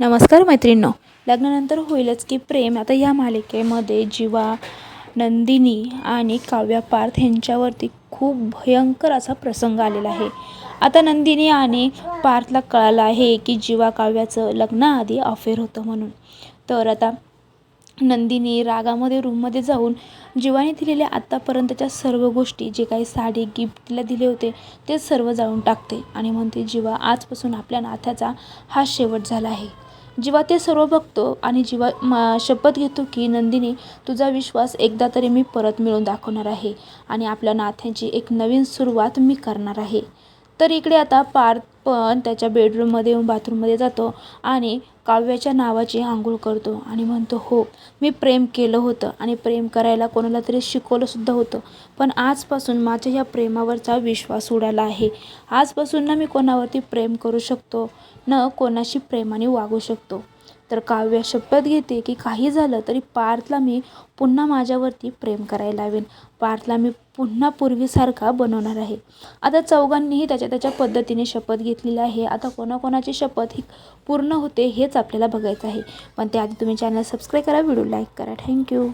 नमस्कार मैत्रिणींनो. लग्नानंतर होईलच की प्रेम. आता या मालिकेमध्ये जीवा नंदिनी आणि काव्या पार्थ यांच्यावरती खूप भयंकर असा प्रसंग आलेला आहे. आता नंदिनी आणि पार्थला कळालं आहे की जीवा काव्याचं लग्नाआधी अफेअर होतं म्हणून. तर आता नंदिनी रागामध्ये रूममध्ये जाऊन जीवाने दिलेल्या आत्तापर्यंतच्या सर्व गोष्टी जे काही साडी गिफ्ट तिला दिले होते ते सर्व जाळून टाकते आणि म्हणते जीवा आजपासून आपल्या नात्याचा हा शेवट झाला आहे. जीवा ते सर्व बघतो आणि जीवा मा शपथ घेतो की नंदिनी तुझा विश्वास एकदा तरी मी परत मिळून दाखवणार आहे आणि आपल्या नात्याची एक नवीन सुरुवात मी करणार आहे. तर इकडे आता पार्थ पण त्याच्या बेडरूममध्ये येऊन बाथरूममध्ये जातो आणि काव्याच्या नावाची आंघोळ करतो आणि म्हणतो हो मी प्रेम केलं होतं आणि प्रेम करायला कोणाला तरी शिकवलंसुद्धा होतं. पण आजपासून माझ्या या प्रेमावरचा विश्वास उडाला आहे. आजपासून ना मी कोणावरती प्रेम करू शकतो न कोणाशी प्रेमाने वागू शकतो. तर काव्य शपथ घेते की काही झालं तरी पार्थला मी पुन्हा माझ्यावरती प्रेम करायला लावेन. पार्थला मी पुन्हा पूर्वीसारखा बनवणार आहे. आता चौघांनीही त्याच्या त्याच्या पद्धतीने शपथ घेतलेली आहे. आता कोणाकोणाची शपथ ही पूर्ण होते हेच आपल्याला बघायचं आहे. पण त्याआधी तुम्ही चॅनल सबस्क्राईब करा व्हिडिओ लाईक करा. Thank you